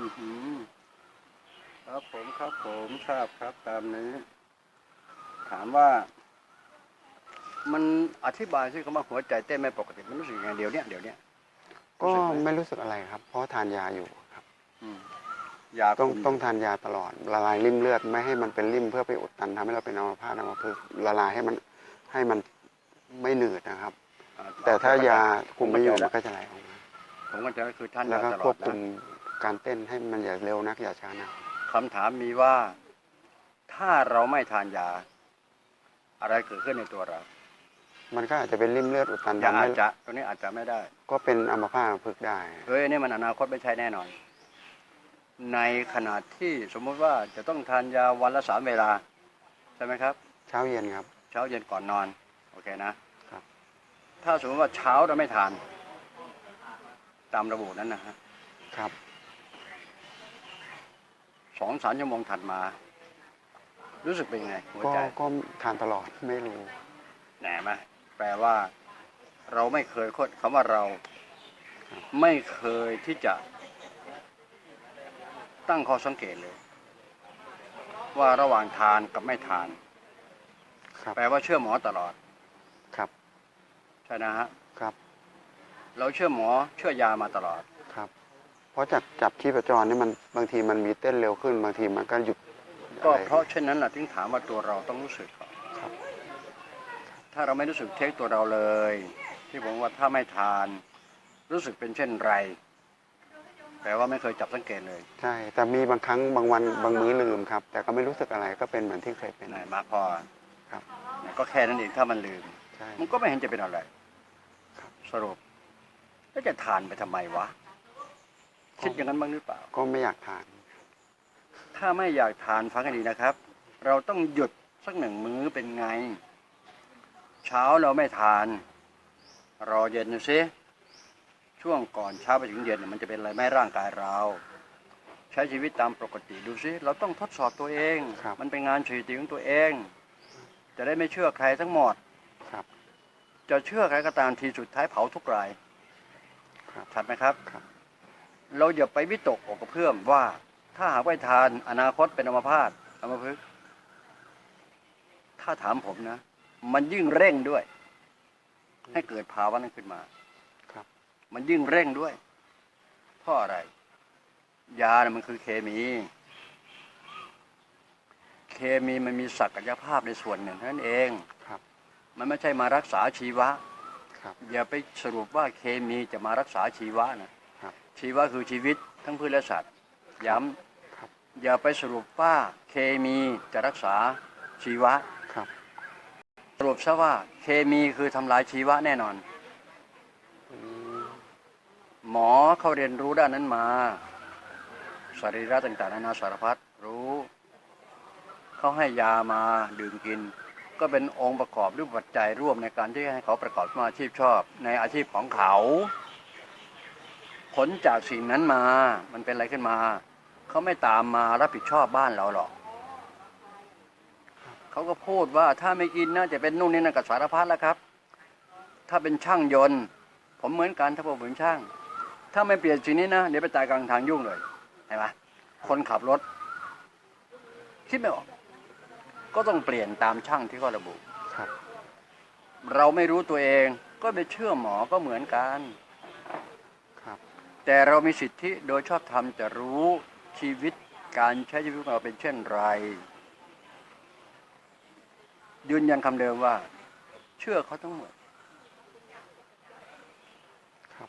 อือหือครับผมครับผมทราบครับตามนี้ ถามว่า มันอธิบายสิคำว่าหัวใจเต้นไม่ปกติมันรู้สึกยังไงเดี๋ยวเนี้ยเดี๋ยวเนี้ยก็รู้สึกไหมไม่รู้สึกอะไรครับ เพราะทานยาอยู่ครับอืมยาต้องคุมต้องทานยาตลอด ละลายริ่มเลือดไม่ให้มันเป็นริ่มเพื่อไปอุดตันทำให้เราเป็นอัมพาตอัมพฤกษ์ละลายให้มันให้มันไม่หนืดนะครับ อ่แต่ถ้ายาคุมไม่อยู่ผมันเข้าใจก็จะไหลออกมาผมก็จะคือท่านแล้วยาก็ตลควอบดคุมนะ การเต้นให้มันอย่าเร็วนักอย่าช้านักคำถามมีว่า ถ้าเราไม่ทานยา อะไรเกิดขึ้นในตัวเรา มันก็อาจจะเป็นริ่มเลือดอุดตันยาทำอาให้จจะตัวนี้อาจจะไม่ได้ ก็เป็นอัมพาตอัมพฤกษ์ได้ เฮ้ยอันนี่มันอนาคตไม่ใช่แน่นอน ในขณะที่สมมุติว่าจะต้องทานยาวันละสามเวลา ใช่ไหมครับ เช้าเย็นครับ เช้าเย็นก่อนนอน โอเคนะครับ ถ้าสมมติว่าเช้าเราไม่ทาน ตามระบุนั้นนะฮะครับ สองสามชั่วโมงถัดมา รู้สึกเป็นยังไงหัวก็ใจก็ทานตลอดไม่รู้ แหนไหมแปลว่า เราไม่เคยคดคำว่าเรา ไม่เคยที่จะ ตั้งข้อสังเกตเลย ว่าระหว่างทานกับไม่ทาน ครับแปลว่าเชื่อหมอตลอดครับใช่นะฮะครับ เราเชื่อหมอเชื่อยามาตลอดครับ เพราะจากจับชีพจรนี่มันบางทีมันมีเต้นเร็วขึ้น บางทีมันก็หยุดก็อะไรเพราะเช่นนั้นแหละถึงถามว่าตัวเราต้องรู้สึกก่อนครับ ถ้าเราไม่รู้สึกเทคตัวเราเลย ที่ผมว่าถ้าไม่ทาน รู้สึกเป็นเช่นไรแปลว่าไม่เคยจับสังเกตเลย ใช่ แต่มีบางครั้งบางวันบางมื้อลืมครับ แต่ก็ไม่รู้สึกอะไรก็เป็นเหมือนที่เคยเป็นไหนมาพอครับ ก็แค่นั้นเองถ้ามันลืมใช่มันก็ไม่เห็นจะเป็นอะไรครับสรุปแล้วจะทานไปทำไมวะ คิดอย่างนั้นบ้างหรือเปล่า ก็ไม่อยากทาน ถ้าไม่อยากทานฟังให้ดีนะครับ เราต้องหยุดสักหนึ่งมื้อเป็นไง เช้าเราไม่ทาน รอเย็นดูซิช่วงก่อนเช้าไปถึงเย็นเนี่ยมันจะเป็นอะไรไหมร่างกายเรา ใช้ชีวิตตามปกติดูซิเราต้องทดสอบตัวเอง ครับ มันเป็นงานสถิติของตัวเอง จะได้ไม่เชื่อใครทั้งหมด ครับ จะเชื่อใครก็ตามทีสุดท้ายเผาทุกรายครับชัดไหมครับ ครับ เราอย่าไปวิตกอกกระเพื่อมว่า ถ้าหากไม่ทานอนาคตเป็นอัมพาตอัมพฤกษ์ถ้าถามผมนะ มันยิ่งเร่งด้วย ให้เกิดภาวะนั้นขึ้นมา ครับ มันยิ่งเร่งด้วย เพราะอะไร ยานะมันคือเคมี เคมีมันมีศักยภาพในส่วนหนึ่งเท่านั้นเองครับ มันไม่ใช่มารักษาชีวะครับอย่าไปสรุปว่าเคมีจะมารักษาชีวะนะครับ ชีวะคือชีวิตทั้งพืชและสัตว์ ย้ครับำอย่าไปสรุปว่าเคมีจะรักษาชีวะครับสรุปซะว่าเคมีคือทำลายชีวะแน่นอนอืมหมอเขาเรียนรู้ด้านนั้นมาสรีระต่างๆนานาสารพัดรู้ เขาให้ยามาดื่มกิน ก็เป็นองค์ประกอบหรือปัจจัยร่วมในการที่ให้เขาประกอบอาชีพชอบ ในอาชีพของเขา ผลจากสิ่งนั้นมา มันเป็นอะไรขึ้นมา เขาไม่ตามมารับผิดชอบบ้านเราหรอก เขาก็พูดว่าถ้าไม่กินน่าจะเป็นนู่นนี่นั่นกับสารพัดแล้วครับ ถ้าเป็นช่างยนต์ ผมเหมือนกันถ้าผมเป็นช่าง ถ้าไม่เปลี่ยนสิ่งนี้นะเดี๋ยวไปตายกลางทางยุ่งเลยเห็นไหมคนขับรถ คิดไม่ออก ก็ต้องเปลี่ยนตามช่างที่เขาระบุครับเราไม่รู้ตัวเอง ก็ไปเชื่อหมอก็เหมือนกันครับ แต่เรามีสิทธิโดยชอบธรรมจะรู้ชีวิตการใช้ชีวิตของเราเป็นเช่นไร ยืนยันคำเดิมว่า เชื่อเขาทั้งหมดครับ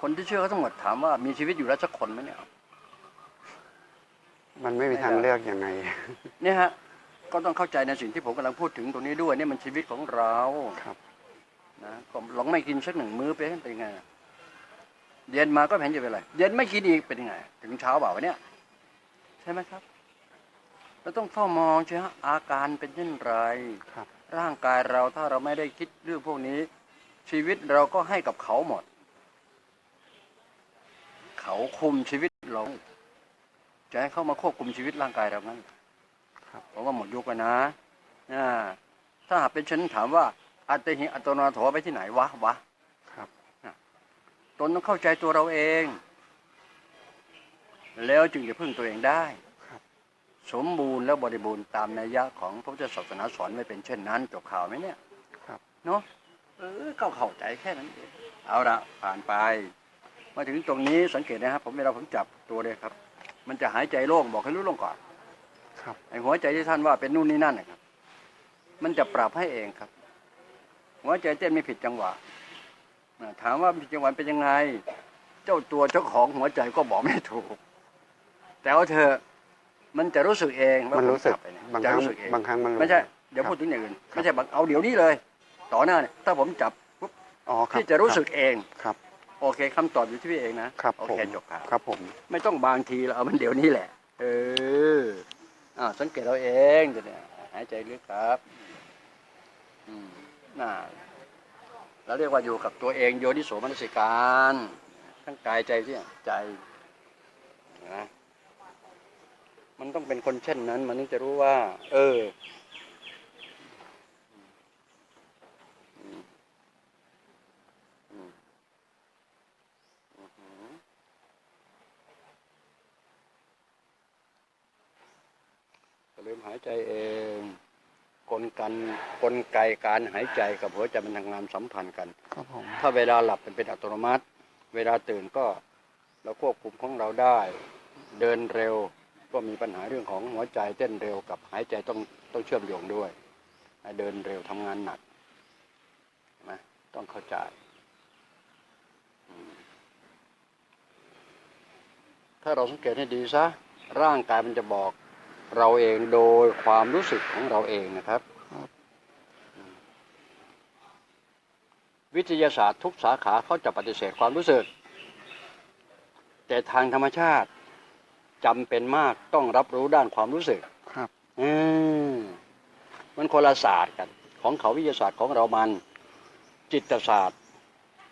คนที่เชื่อเขาทั้งหมดถามว่ามีชีวิตอยู่แล้วสักคนไหมเนี่ยมันไม่มีทางเลือกยังไงเนี่ยฮะก็ต้องเข้าใจในสิ่งที่ผมกำลังพูดถึงตรงนี้ด้วยนี่มันชีวิตของเราครับนะก็ลองไม่กินสักหนึ่งมื้อไปเป็นยังไง เย็นมาก็ไม่เห็นจะเป็นไร เย็นไม่กินอีกเป็นยังไง ถึงเช้าเปล่าวะเนี่ยใช่ไหมครับเราต้องเฝ้ามองใช่ฮะอาการเป็นเช่นไรครับ ร่างกายเราถ้าเราไม่ได้คิดเรื่องพวกนี้ ชีวิตเราก็ให้กับเขาหมด เขาคุมชีวิตเราจะให้เขามาควบคุมชีวิตร่างกายเรางั้นครับผมว่าหมดยุคแล้วนะอ่าถ้าหากเป็นฉันถามว่าอัตหิอัตโนนาโถไปที่ไหนวะวะครับ ตนต้องเข้าใจตัวเราเอง แล้วจึงจะพึ่งตัวเองได้ครับสมบูรณ์และบริบูรณ์ตามนัยยะของพระพุทธศาสนาสอนไว้เป็นเช่นนั้นจบข่าวไหมเนี่ยครับเนาะเออก็เข้าใจแค่นั้นเองเอาละผ่านไป มาถึงตรงนี้สังเกตนะครับ ผมเวลาผมจับตัวเลยครับ มันจะหายใจโล่งบอกให้รู้โล่งก่อนครับไอ้หัวใจที่ท่านว่าเป็นนู่นนี่นั่นนะครับ มันจะปรับให้เองครับ หัวใจเต้นไม่ผิดจังหวะอ่า ถามว่าผิดจังหวะเป็นยังไง เจ้าตัวเจ้าของหัวใจก็บอกไม่ถูก แต่ว่าเธอมันจะรู้สึกเองว่ามันรู้สึกผจัไปเนี่ยบางคจะรั้งรู้สึกเองบางครั้งมันไม่ใช่เดี๋ยวครับพูดถึงอย่างอื่นไม่ใช่บังเอาเดี๋ยวนี้เลย ต่อหน้าเนี่ยถ้าผมจับปุ๊บอ๋อครับพี่จะรู้สึกเองครับโอเคคำตอบอยู่ที่พี่เองนะครับโอผมเคจบข่าวครับ ผม ไม่ต้องบางทีแล้วเอามันเดี๋ยวนี้แหละ เอออ่าสังเกตเราเองเดี๋ยวเนี่ยหายใจลึกครับ อืมน่า เราเรียกว่าอยู่กับตัวเองโยนิโสมนสิการทั้งกายใจที่ใจนะมันต้องเป็นคนเช่นนั้น มันถึงจะรู้ว่า เอออืมอืมอืมอืมอย่าลืมหายใจเอง กลกันกลไกการหายใจกับหัวใจมันทำงานสัมพันธ์กัน ครับผมถ้าเวลาหลับมันเป็นอัตโนมัติ เวลาตื่นก็เราควบคุมของเราได้ เดินเร็วก็มีปัญหาเรื่องของหัวใจเต้นเร็วกับหายใจต้องต้องเชื่อมโยงด้วย เดินเร็วทำงานหนักเห็นไหมต้องเข้าใจอืมถ้าเราสังเกตให้ดีซะร่างกายมันจะบอก เราเองโดยความรู้สึกของเราเองนะครับ วิทยาศาสตร์ทุกสาขาเขาจะปฏิเสธความรู้สึก แต่ทางธรรมชาติจำเป็นมากต้องรับรู้ด้านความรู้สึกครับอืมมันคนละศาสตร์กัน ของเขาวิทยาศาสตร์ของเรามันจิตศาสตร์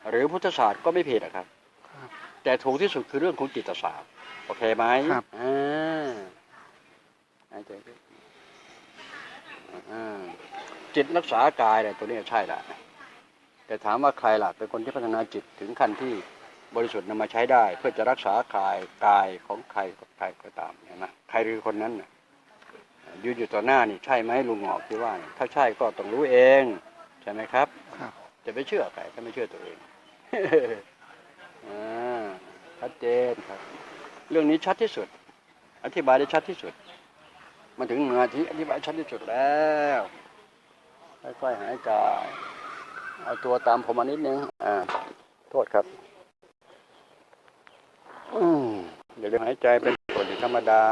หรือพุทธศาสตร์ก็ไม่ผิดนะครับครับแต่ถูกที่สุดคือเรื่องของจิตศาสตร์ โอเคไหมครับอ่า หายใจด้วยอ่าจิตรักษากายเนี่ยตัวนี้ใช่ละแต่ถามว่าใครล่ะเป็นคนที่พัฒนาจิตถึงขั้นที่บริสุทธิ์นำมาใช้ได้ เพื่อจะรักษากายกายของใครกับใครก็ตามเห็นไหมใครคือคนนั้นน่ะยืนอยู่ต่อหน้านี่ใช่ไหมลุงหงอกที่ว่าเนี่ยถ้าใช่ก็ต้องรู้เองใช่ไหมครับครับ จะไปเชื่อใครถ้าไม่เชื่อตัวเองอ่าชัดเจนครับ เรื่องนี้ชัดที่สุด อธิบายได้ชัดที่สุด มาถึงเนื้อที่อธิบายชัดที่สุดแล้วค่อยๆหายใจเอาตัวตามผมมานิดนึงอ่าโทษครับอืมเดี๋ยวเรื่องหายใจเป็นปกติธรรมดา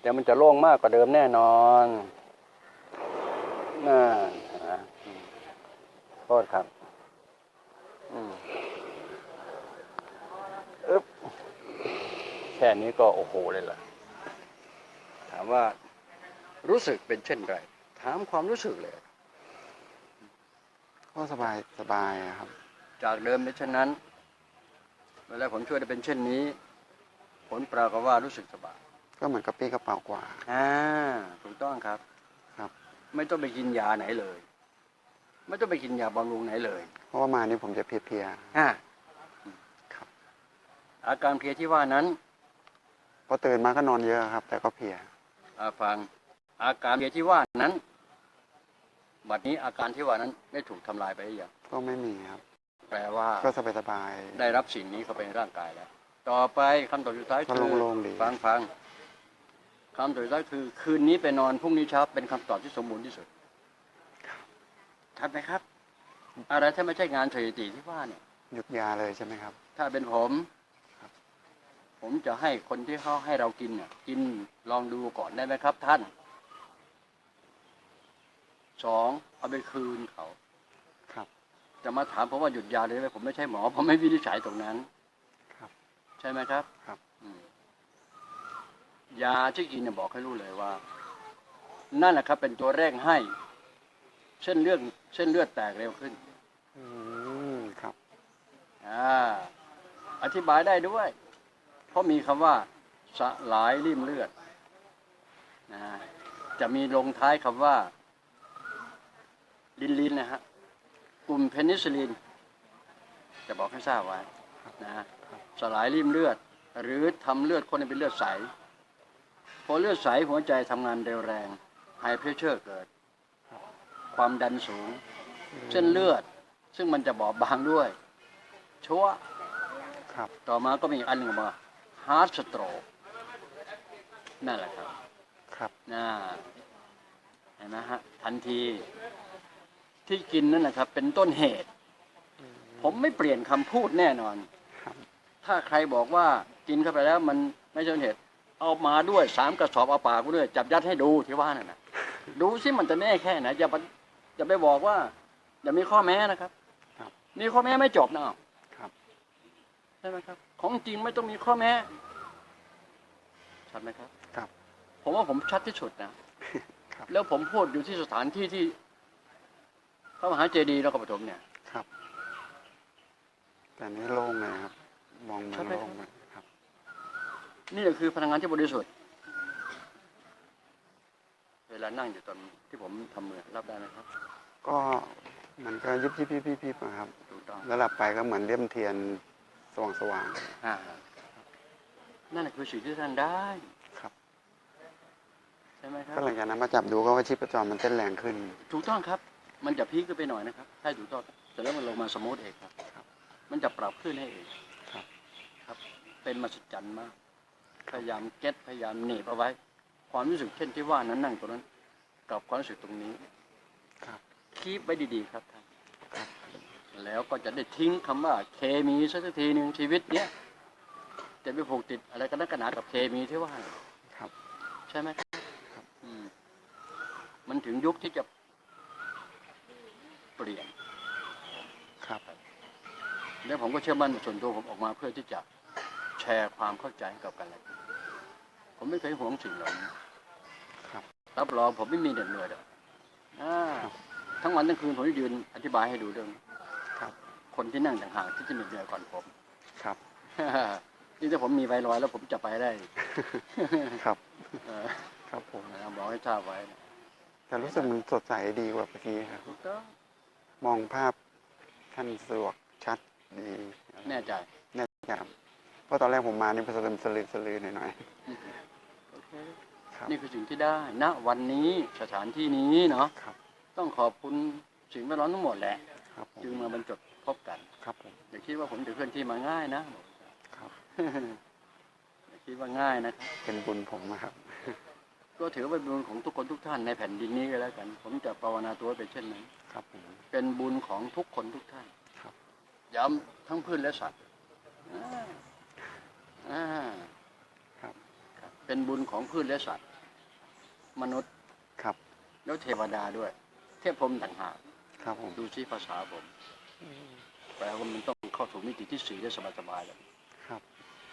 แต่มันจะโล่งมากกว่าเดิมแน่นอนน่าอ่าโทษครับอืมอึ๊บแค่นี้ก็โอ้โหเลยล่ะามว่ารู้สึกเป็นเช่นไร ถามความรู้สึกเลย ก็สบายสบายอะครับ จากเดิมเป็นเช่นนั้น เวลาผมช่วยได้เป็นเช่นนี้ ผลปรากฏว่ารู้สึกสบายก็เหมือนกระปี้กระเป๋ากว่า อ่าถูกต้องครับครับ ไม่ต้องไปกินยาไหนเลย ไม่ต้องไปกินยาบำรุงไหนเลย เพราะว่ามานี่ผมจะเพลียอ่าครับ อาการเพลียที่ว่านั้น ๆพอตื่นมาก็นอนเยอะครับ แต่ก็เพลียอ่า ฟังอาการเพลียที่ว่านั้น บัดนี้อาการที่ว่านั้นได้ถูกทำลายไปหรือยังก็ไม่มีครับ แปลว่าก็สบายสบายได้รับสิ่งนี้เข้าไปในร่างกายแล้ว ต่อไปคำตอบสุดท้ายก็คือโล่งๆดีฟังฟังคำตอบสุดท้ายคือ คืนนี้ไปนอนพรุ่งนี้เช้าเป็นคำตอบที่สมบูรณ์ที่สุดทัดไหมครับ อะไรถ้าไม่ใช่งานสถิติที่ว่าเนี่ยหยุดยาเลยใช่ไหมครับ ถ้าเป็นผม ผมจะให้คนที่เขาให้เรากินเนี่ยกินลองดูก่อนได้ไหมครับท่าน สองเอาไปคืนเขา ครับ จะมาถามผมว่าหยุดยาเลยไหมผมไม่ใช่หมอ ผมไม่วินิจฉัยตรงนั้น ครับ ใช่ไหมครับ ครับอืมยาที่กินเนี่ยบอกให้รู้เลยว่า นั่นแหละครับ เป็นตัวเร่งให้ เส้นเลือดเส้นเลือดแตกเร็วขึ้น อืม ครับ อ่า อธิบายได้ด้วยเพ ราะมีคำว่า สลายริ่มเลือดนะฮะจะมีลงท้ายคำว่า ลินลินนะฮะกลุ่มเพนิซิลิน จะบอกให้ทราบไว้นะฮะสลายริ่มเลือด หรือทำเลือดคนให้เป็นเลือดใสพอเลือดใสหัวใจทำงานเร็วแรงไฮเพรสเชอร์เกิด ความดันสูง เส้นเลือดซึ่งมันจะบอบบางด้วย ชั่วครับต่อมาก็มีอีกอันหนึ่งมา ฮาร์ดสโตรกนั่นแหละครับ ครับน่าเห็นไหมฮะทันทีที่กินนั่นแหละครับ เป็นต้นเหตุ ผมไม่เปลี่ยนคำพูดแน่นอนครับถ้าใครบอกว่ากินเข้าไปแล้วมันไม่ใช่ต้นเหตุ เอามาด้วยสามกระสอบเอาปากกูด้วย จับยัดให้ดูที่ว่านั่นนะดูสิมันจะแน่แค่ไหนอย่าไปอย่าไปบอกว่าอย่ามีข้อแม้นะครับครับมีข้อแม้ไม่จบนะอ้าวครับใช่ไหมครับ ของจริงไม่ต้องมีข้อแม้ชัดไหมครับ ครับ ผมว่าผมชัดที่สุดนะครับแล้วผมพูดอยู่ที่สถานที่ที่พระมหาเจดีย์นครปฐมเนี่ย ครับ แต่อันนี้โล่งเลยครับ มองมัใช่นไหมโล่งเลยครับ นี่แหละคือพลังงานที่บริสุทธิ์ เวลานั่งอยู่ตอนที่ผมทำมือรับได้ไหมครับ ก็มันก็ยิบยิบยิบยิบยิบอะครับถูกต้องแล้วหลับไปก็เหมือนเลี่ยมเทียน สว่างสว่างอ่านั่นแหละคือสิ่งที่ท่านได้ๆครับใช่ไหมครับก็หลังจากนั้นมาจับดูก็ว่าชีพจรมันเต้นแรงขึ้น ถูกต้องครับ มันจะพีคขึ้นไปหน่อยนะครับใช่ถูกต้องเสร็จแล้วมันลงมาสมูทเองครับครับ มันจะปรับขึ้นให้เองครับ ครับ เป็นมหัศจรรย์มาก พยายามเก็ตพยายามหนีบเอาไว้ ความรู้สึกเช่นที่ว่านั้นนั่งตรงนั้น กับความรู้สึกตรงนี้ ครับคีบไว้ดีๆ ครับท่านครับ แล้วก็จะได้ทิ้งคำว่าเคมีสักทีหนึ่งชีวิตเนี้ยจะไปผูกติดอะไรกันนักกันหนากับเคมีที่ว่าครับ ใช่ไหมครับครับอืมมันถึงยุคที่จะเปลี่ยนครับ แล้วผมก็เชื่อมั่นส่วนตัวผมออกมาเพื่อที่จะแชร์ความเข้าใจให้กับกันและกันผมไม่เคยหวงสิ่งเหล่านี้ครับรับรองผมไม่มีเหน็ดเหนื่อยหรอกอ่าทั้งวันทั้งคืนผมจะยืนอธิบายให้ดูเรื่องนี้ ครับคนที่นั่งต่างหากที่จะเหน็ดเหนื่อยก่อนผม ครับ นี่ถ้าผมมีไวรอยแล้วผมจะไปได้ ครับเออครับผมนะบอกให้ทราบไว้นะแต่รู้สึกมันสดใสดีกว่าเมื่อกี้ครับถูกต้องมองภาพท่านสะดวกชัดดี แน่ใจ แน่ใจครับเพราะตอนแรกผมมานี่สลืมสลือสลือหน่อยโอเคๆครับนี่คือสิ่งที่ได้ ณ วันนี้สถานที่นี้เนาะครับต้องขอบคุณสิ่งแวดล้อมทั้งหมดแหละครับผมจึงมาบรรจบ พบกันครับผมอย่าคิดว่าผมจะเคลื่อนที่มาง่ายนะครับ อย่าคิดว่าง่ายนะครับเป็นบุญผมนะครับ ก็ถือว่าเป็นบุญของทุกคนทุกท่านในแผ่นดินนี้ก็แล้วกัน ผมจะภาวนาตัวเป็นเช่นนั้น ครับผมเป็นบุญของทุกคนทุกท่าน ครับ ย้ำทั้งพืชและสัตว์อ่าอ่าครับ ครับ เป็นบุญของพืชและสัตว์ มนุษย์ครับ แล้วเทวดาด้วย เทพพรหมต่างหากครับผม ดูซิภาษาผม แปลว่ามันต้องเข้าสู่มิติที่สี่ได้สบายๆแล้วครับ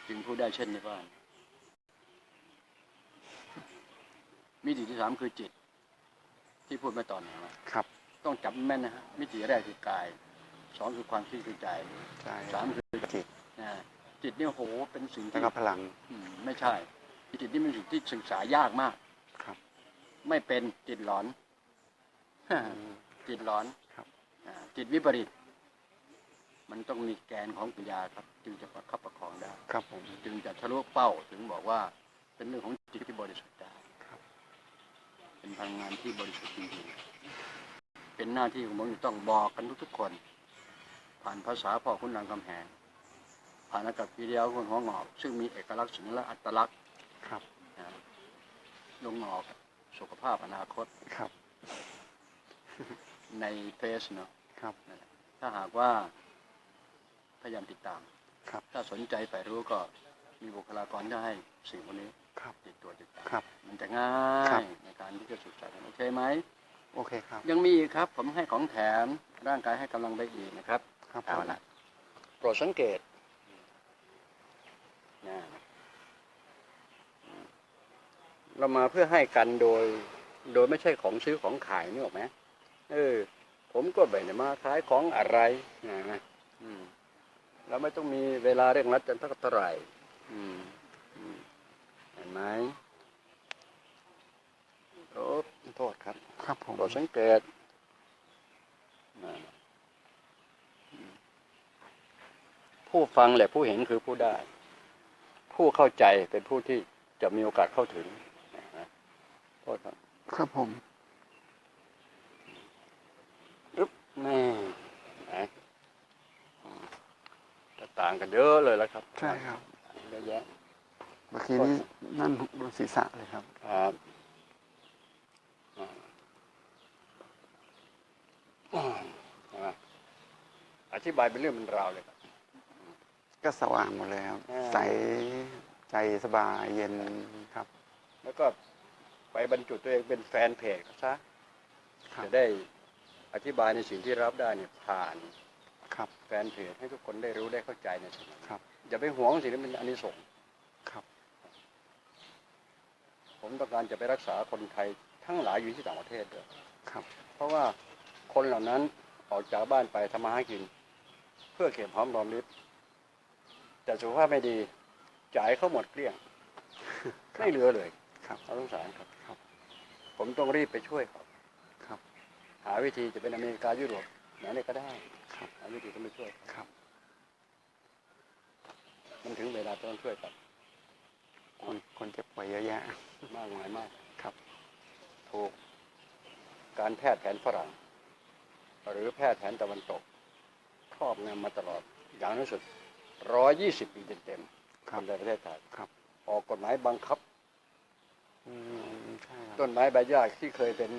จึงพูดได้เช่นนี้ว่ามิติที่สามคือจิต ที่พูดมาตอนนี้ว่าครับ ต้องจับแม่นนะฮะมิติแรกคือกายสองคือความคิดคือใจใช่สามคือจิตนะจิตเนี่ยโหเป็นสิ่งแล้วที่ก็พลังอืมไม่ใช่ จิตนี่เป็นสิ่งที่ศึกษายากมากครับ ไม่เป็นจิตหลอนอืมจิตหลอนครับอ่าจิตวิปริต มันต้องมีแกนของปัญญาครับ จึงจะประคับประคองได้ครับผมจึงจะทะลุเป้าถึงบอกว่าเป็นเรื่องของจิตที่บริสุทธิ์ได้ครับ เป็นพลังงานที่บริสุทธิ์จริงๆเป็นหน้าที่ของผมที่ต้องบอกกันทุกๆคน ผ่านภาษาพ่อคุณรามคำแหงผ่านอากาศวิดีโอคนหัวงอก ซึ่งมีเอกลักษณ์สัญลักษณ์อัตลักษณ์ครับนะลงงอกสุขภาพอนาคตครับ ในเฟซเนาะครับนั่นแหละถ้าหากว่า พยายามติดตาม ครับ ถ้าสนใจใฝ่รู้ก็มีบุคลากรที่ให้สิ่งพวกนี้ครับ ติดตัวติดตามครับ มันจะง่าครัยบในการที่จะศึกษาโอเคไหม โอเคครับ ยังมีอีกครับ ผมให้ของแถมร่างกายให้กำลังไปอีกนะครับ ครับผเอามละโปรดสังเกตนะเรามาเพื่อให้กันโดย โดยไม่ใช่ของซื้อของขายนี่หรอกไหมเออ ผมก็ไม่ได้มาขายของอะไรนะอืม เราไม่ต้องมีเวลาเร่งรัดจนเท่าไหร่อืมอืมเห็นไหมโอ้โทษครับ ครับผมโปรดสังเกตนั่นอืมผู้ฟังและผู้เห็นคือผู้ได้ ผู้เข้าใจเป็นผู้ที่จะมีโอกาสเข้าถึงนะโทษครับ ครับผมอึ๊บแม่นะอืมจะ ต่างกันเยอะเลยแล้วครับใช่ครับเยอะแยะเมื่อกี้นี้นั่นบนศีรษะเลยครับครับอ่าอ่าใช่ไหมอธิบายเป็นเรื่องเป็นราวเลยครับก็สว่างหมดเลยครับอ่าใสใจสบายเย็นครับ แล้วก็ไปบรรจุตัวเองเป็นแฟนเพจเขาซะครับจะได้อธิบายในสิ่งที่รับได้เนี่ยผ่าน ครับแฟนเพจให้ทุกคนได้รู้ได้เข้าใจในสิ่งนั้นครับอย่าไปหวงสิ่งนั้นเป็นอานิสงส์ครับ ผมต้องการจะไปรักษาคนไทยทั้งหลายอยู่ที่ต่างประเทศด้วยครับ เพราะว่าคนเหล่านั้นออกจากบ้านไปทำมาหากิน เพื่อเก็บหอมรอมริบแต่สุขภาพไม่ดีจ่ายเขาหมดเกลี้ยงไม่เหลือเลยครับเราสงสารครับครับ ผมต้องรีบไปช่วยเขาครับ หาวิธีจะเป็นอเมริกายุโรปไหนๆก็ได้ ครับหาวิธีต้องไปช่วยเขาครับ มันถึงเวลาต้องช่วยกันคนคนเจ็บป่วยเยอะแยะ มากมายมากครับ ถูก การแพทย์แผนฝรั่ง หรือแพทย์แผนตะวันตกครอบงำมาตลอด อย่างน้อยสุด120ปีเต็มๆครับในประเทศไทยครับ ออกกฎหมายบังคับอืมใช่ครับต้นไม้ใบหญ้าที่เคยเป็น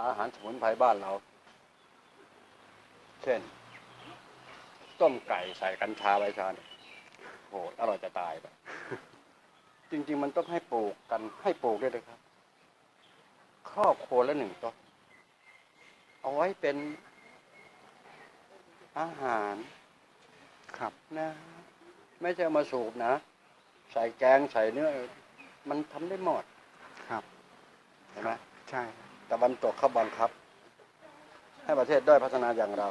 อาหารสมุนไพรบ้านเรา เช่น ต้มไก่ใส่กัญชาใบชาเนี่ยโหอร่อยจะตายไปจริง ๆ มันต้องให้ปลูกกันให้ปลูกด้วยนะครับ ครอบครัวละหนึ่งต้นเอาไว้เป็นอาหารครับนะ ไม่ใช่เอามาสูบนะ ใส่แกงใส่เนื้อ มันทำได้หมดครับเห็นไหมใช่ตะวันตกเขาบังคับ ให้ประเทศด้อยพัฒนาอย่างเรา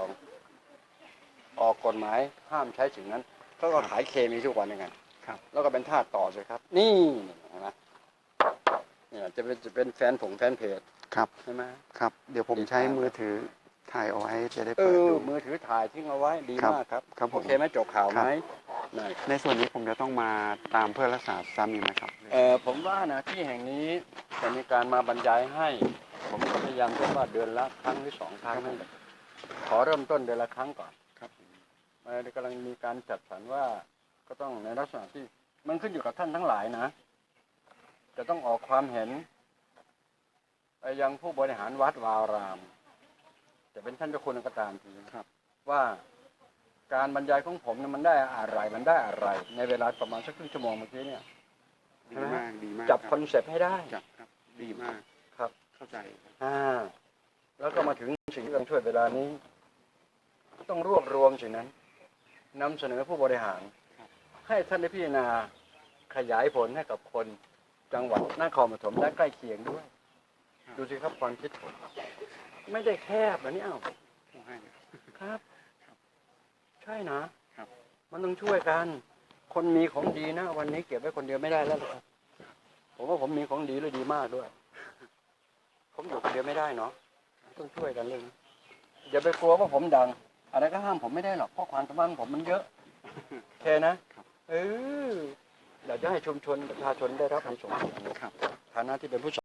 ออกกฎหมายห้ามใช้สิ่งนั้นเขาก็ขายเคมีทุกวันยังไงครับ แล้วก็เป็นทาสต่อสิครับ นี่เห็นไหมเนี่ยจะเป็นจะเป็นแฟนผงแฟนเพจครับใช่ไหมครับ เดี๋ยวผมติดใช้ตามมือถือถ่ายเอาไว้จะได้เอเปิดอดู มือถือถ่ายทิ้งเอาไว้ดีครับมากครับครับผม โอเคไหมจบข่าวไหมครับนั่น ในส่วนนี้ผมจะต้องมาตามเพื่อรักษาซ้ำอีกไหมครับ เออผมว่านะที่แห่งนี้จะมีการมาบรรยายให้ ผมก็พยายามเว่าเดือนละครั้งหรือสองครั้งนั่นแหละขอเริ่มต้นเดือนละครั้งก่อนครับเอ่อ กำลังมีการจัดสรรว่าก็ต้องในลักษณะที่มันขึ้นอยู่กับท่านทั้งหลายนะ จะต้องออกความเห็น ไปยังผู้บริหารวัดวาราม จะเป็นท่านเจ้าคุณก็ตามทีครับ ว่าการบรรยายของผมเนี่ยมันได้อะไรมันได้อะไร ในเวลาประมาณสักครึ่งชั่วโมงเมื่อกี้เนี่ยดีมากดีมากจับคครับอนเซปต์ให้ได้จับครับ ดีมากครับ เข้าใจครับอ่าแล้วก็มาถึงสิ่งที่กำลังช่วยเวลานี้ ต้องรวบรวมสิ่งนั้น นำเสนอผู้บริหาร ให้ท่านได้พิจารณาขยายผลให้กับคนจังหวัดนครปฐมและใกล้เคียงด้วย ดูสิครับความคิดผมไม่ได้แคบนะนี่อ้าวต้องให้เลยครับ ใช่นะครับมันต้องช่วยกัน คนมีของดีนะ วันนี้เก็บไว้คนเดียวไม่ได้แล้วหรอกครับผมว่าผมมีของดีเลยดีมากด้วย ผมอยู่คนเดียวไม่ได้เนาะต้องช่วยกันเรื่องนี้อย่าไปกลัวว่าผมดัง อะไรก็ห้ามผมไม่ได้หรอกเพราะความสามารถของผมมันเยอะโอเคนะเอออยวจะให้ชุมชนประชาชนได้รับผลสมผลครับฐานะที่เป็นผู้